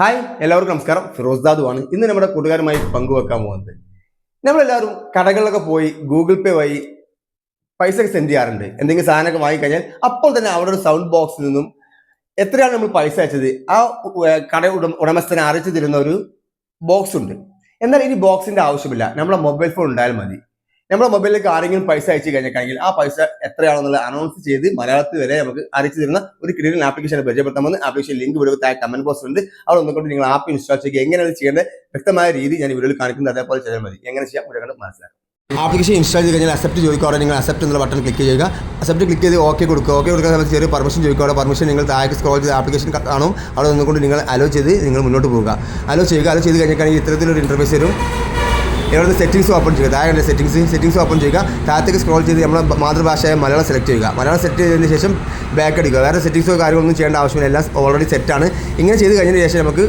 Hi എല്ലാവർക്കും നമസ്കാരം. ഫിറോസ് ദാദു ആണ്. ഇന്ന് നമ്മുടെ കൂട്ടുകാരുമായി പങ്കുവെക്കാൻ പോകുന്നത്. നമ്മളെല്ലാവരും കടകളിലൊക്കെ പോയി ഗൂഗിൾ പേ വഴി പൈസ ഒക്കെ സെൻഡ് ചെയ്യാറുണ്ട്. എന്തെങ്കിലും സാധനമൊക്കെ വാങ്ങിക്കഴിഞ്ഞാൽ അപ്പോൾ തന്നെ അവിടെ ഒരു സൗണ്ട് ബോക്സിൽ നിന്നും എത്രയാണ് നമ്മൾ പൈസ അയച്ചത്? ആ കട ഉടമ ഉടമസ്ഥനെ അറിയിച്ചു തരുന്ന ഒരു ബോക്സ് ഉണ്ട്. എന്നാൽ ഇനി ബോക്സിന്റെ ആവശ്യമില്ല. നമ്മളെ മൊബൈൽ ഫോൺ ഉണ്ടായാൽ മതി. നമ്മുടെ മൊബൈലിലേക്ക് ആരെങ്കിലും പൈസ അയച്ചു കഴിഞ്ഞിട്ടുണ്ടെങ്കിൽ ആ പൈസ എത്രയാണെന്നുള്ള അനൗൺസ് ചെയ്ത് മലയാളത്തിൽ വരെ നമുക്ക് അറിയിച്ചു തരുന്ന ഒരു കിടിലൻ ആപ്ലിക്കേഷൻ പരിചയപ്പെടുത്താമെന്ന് ആപ്ലിക്കേഷൻ ലിങ്ക് വീഡിയോ താഴെ കമന്റ് ബോക്സ് ഉണ്ട്. അവിടെ ഒന്നുകൊണ്ട് നിങ്ങൾ ആപ്പ് ഇൻസ്റ്റാൾ ചെയ്യുക. എങ്ങനെയാണ് ചെയ്യേണ്ടത്? വ്യക്തമായ രീതി ഞാൻ വീഡിയോയിൽ കാണിക്കുന്നത്. അതേപോലെ ചെയ്താൽ മതി. എങ്ങനെ ചെയ്യാം? ഒരു കണ്ട് മനസ്സിലാക്കാം. ആപ്ലിക്കേഷൻ ഇൻസ്റ്റാൾ ചെയ്ത് കഴിഞ്ഞാൽ അക്സെപ്റ്റ് ചോദിക്കുക നിങ്ങൾ അക്സെപ്റ്റ് എന്നുള്ള ബട്ടൺ ക്ലിക്ക് ചെയ്യുക. അക്സെപ്റ്റ് ക്ലിക്ക് ചെയ്ത് ഓക്കെ കൊടുക്കുക. ഓക്കെ കൊടുക്കുന്ന സമയത്ത് ചെറിയ പെർമിഷൻ ചോദിക്കുക അവിടെ പെർമിഷൻ നിങ്ങൾ താഴേക്ക് സ്ക്രോൾ ചെയ്ത് ആപ്ലിക്കേഷൻ കാണും. അവിടെ നിന്നുകൊണ്ട് നിങ്ങൾ അലോ ചെയ്ത് നിങ്ങൾ മുന്നോട്ട് പോവുക. അലോ ചെയ്യുക. അലോ ചെയ്ത് കഴിഞ്ഞിട്ടാണെങ്കിൽ ഇത്തരത്തിലൊരു ഇന്റർഫേസ് വരും. ഇവിടെ സെറ്റിംഗ്സ് ഓപ്പൺ ചെയ്യുക? താഴെ സെറ്റിംഗ്സ് സെറ്റിംഗ്സ് ഓപ്പൺ ചെയ്യുക. താഴത്തേക്ക് സ്ക്രോൾ ചെയ്ത് നമ്മുടെ മാതൃഭാഷയായ മലയാളം സെലക്ട് ചെയ്യുക. മലയാളം സെറ്റ് ചെയ്തതിന് ശേഷം ബാക്ക് അടിക്കുക. വേറെ സെറ്റിംഗ്സോ കാര്യങ്ങളൊന്നും ചെയ്യേണ്ട ആവശ്യമില്ല. എല്ലാം ഓൾറെഡി സെറ്റാണ് ഇങ്ങനെ ചെയ്ത് കഴിഞ്ഞതിന് ശേഷം നമുക്ക്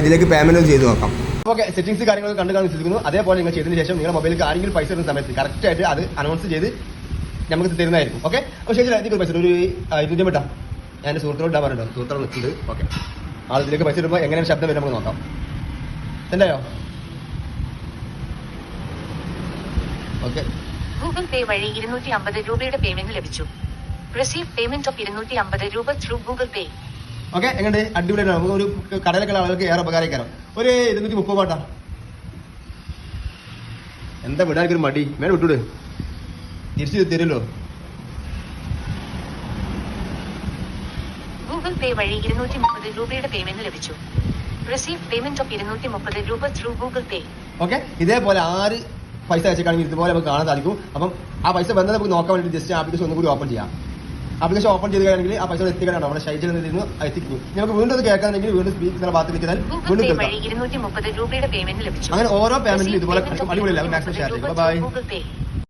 ഇതിലേക്ക് പേയ്മെന്റ് ചെയ്ത് നോക്കാം. ഓക്കെ സെറ്റിംഗ്സ് കാര്യങ്ങൾ കണ്ടു കാണാൻ ചെയ്തിരുന്നു അതേപോലെ നിങ്ങൾ ചെയ്തതിന് ശേഷം നിങ്ങളുടെ മൊബൈലിൽ ആരെങ്കിലും പൈസ വരുന്ന സമയത്ത് കറക്റ്റായിട്ട് അത് അനൗൺസ് ചെയ്ത് നമുക്ക് തരുന്നതായിരിക്കും. ഓക്കെ? അപ്പോൾ ശരി ഇതിലേക്ക് പൈസ ഒരു ആ, ഇരുന്നൂറ്റി ഞാൻ എന്റെ സുഹൃത്തിനോട് ഇടാൻ പറഞ്ഞിട്ടുണ്ട്. സുഹൃത്തോട് നിൽക്കുന്നുണ്ട് ഓക്കെ. ആൾ ഇതിലേക്ക് പൈസ ഇടുമ്പോൾ എങ്ങനെയാണ് ശബ്ദം വരും നമുക്ക് നോക്കാം. എന്തായോ ഓക്കെ. ഗൂഗിൾ പേ വഴി ഇരുന്നൂറ്റി അമ്പത് രൂപയുടെ പേയ്മെന്റ് ലഭിച്ചു. റിസീവ് പേയ്മെന്റ് ഓഫ് ഇരുന്നൂറ്റി അമ്പത് രൂപ ത്രൂ ഗൂഗിൾ പേ ഓക്കെ എങ്ങനെ അടിപൊളിയാണ് നമുക്ക് ഒരു കടയിലൊക്കെ ആളുകൾക്ക് ഏറെ ഉപകാരക്കാരം ഒരു ഇരുന്നൂറ്റി മുപ്പത് പാട്ടാ. എന്താ വിടാൻ ഒരു മടി? മേലെ വിട്ടുവിട് തിരിച്ചു തരുമല്ലോ. ഗൂഗിൾ പേ വഴി ഇരുന്നൂറ്റി മുപ്പത് രൂപയുടെ പേയ്മെന്റ് ലഭിച്ചു. റിസീവ് പേയ്മെന്റ് ഓഫ് ഇരുന്നൂറ്റി മുപ്പത് രൂപ ത്രൂ ഗൂഗിൾ പേ ഓക്കെ ഇതേപോലെ ആര് പൈസ അയച്ചിട്ടാണെങ്കിൽ ഇതുപോലെ നമുക്ക് കാണാൻ സാധിക്കും. അപ്പം ആ പൈസ വന്നത് നമുക്ക് നോക്കാൻ വേണ്ടി ജസ്റ്റ് ആപ്ലിക്കേഷൻ ഒന്നും കൂടി ഓപ്പൺ ചെയ്യാം. ആപ്ലിക്കേഷൻ ഓപ്പൺ ചെയ്ത് കഴിഞ്ഞാൽ ആ പൈസ എത്തിക്കണം നമ്മുടെ ഷൈജിൽ നിന്ന് എത്തിക്കുന്നു. നമുക്ക് വീണ്ടും അത് കേൾക്കാണെങ്കിൽ വീണ്ടും സ്പീക്ക് എന്നുള്ള ഭാഗത്ത് വെച്ചാൽ വീണ്ടും രൂപയുടെ പേയ്മെന്റ് ലഭിച്ചു. അങ്ങനെ ഓരോ പേയ്മെന്റിലും ഇതുപോലെ അടിപൊളിയില്ല? Maximum share through bye.